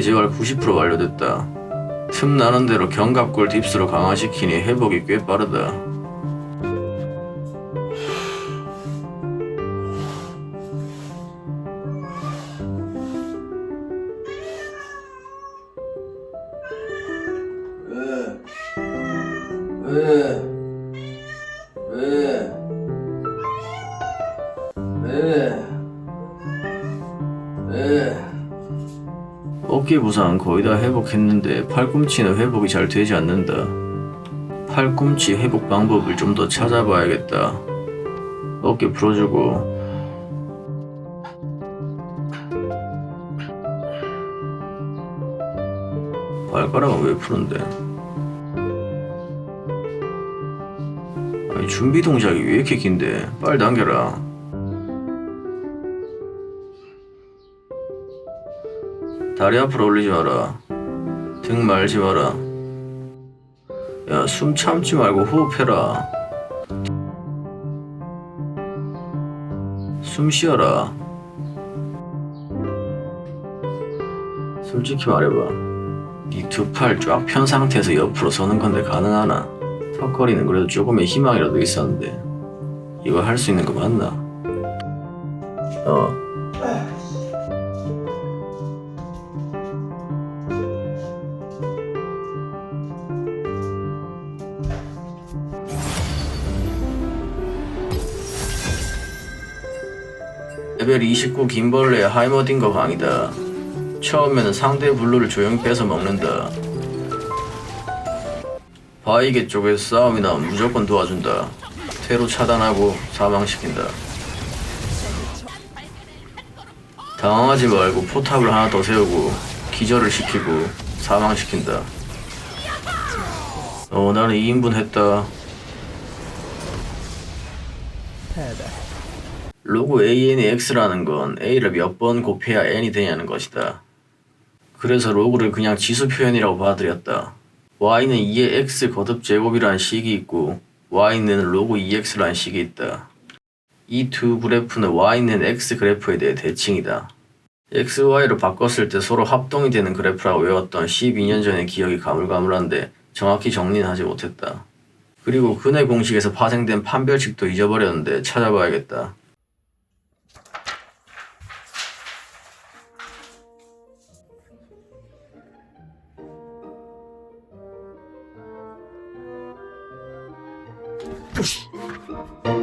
재활 90% 완료됐다. 틈 나는 대로 견갑골 딥스로 강화시키니 회복이 꽤 빠르다. 왜? 왜? 왜? 어깨 부상 거의 다 회복했는데 팔꿈치는 회복이 잘 되지 않는다. 팔꿈치 회복 방법을 좀 더 찾아봐야겠다. 어깨 풀어주고 발가락은 왜 푸는데? 아니 준비 동작이 왜 이렇게 긴데? 빨리 당겨라. 다리 앞으로 올리지 마라. 등 말지 마라. 야, 숨 참지 말고 호흡해라. 숨 쉬어라. 솔직히 말해봐. 네 두 팔 쫙 편 상태에서 옆으로 서는 건데 가능하나? 턱걸이는 그래도 조금의 희망이라도 있었는데 이거 할 수 있는 거 맞나? 어. 레벨 29 김벌레의 하이머딩거 강이다. 처음에는 상대 블루를 조용히 뺏어 먹는다. 바이게 쪽에서 싸움이 나면 무조건 도와준다. 퇴로 차단하고 사망시킨다. 당황하지 말고 포탑을 하나 더 세우고 기절을 시키고 사망시킨다. 어, 나는 2인분 했다. 로고 AN이 X라는 건 A를 몇 번 곱해야 N이 되냐는 것이다. 그래서 로그를 그냥 지수 표현이라고 받아들였다. Y는 2의 X 거듭 제곱이라는 식이 있고 Y는 로고 2X라는 식이 있다. 이 두 그래프는 Y는 X 그래프에 대해 대칭이다. X, Y로 바꿨을 때 서로 합동이 되는 그래프라고 외웠던 12년 전의 기억이 가물가물한데 정확히 정리는 하지 못했다. 그리고 근의 공식에서 파생된 판별식도 잊어버렸는데 찾아봐야겠다. Puff.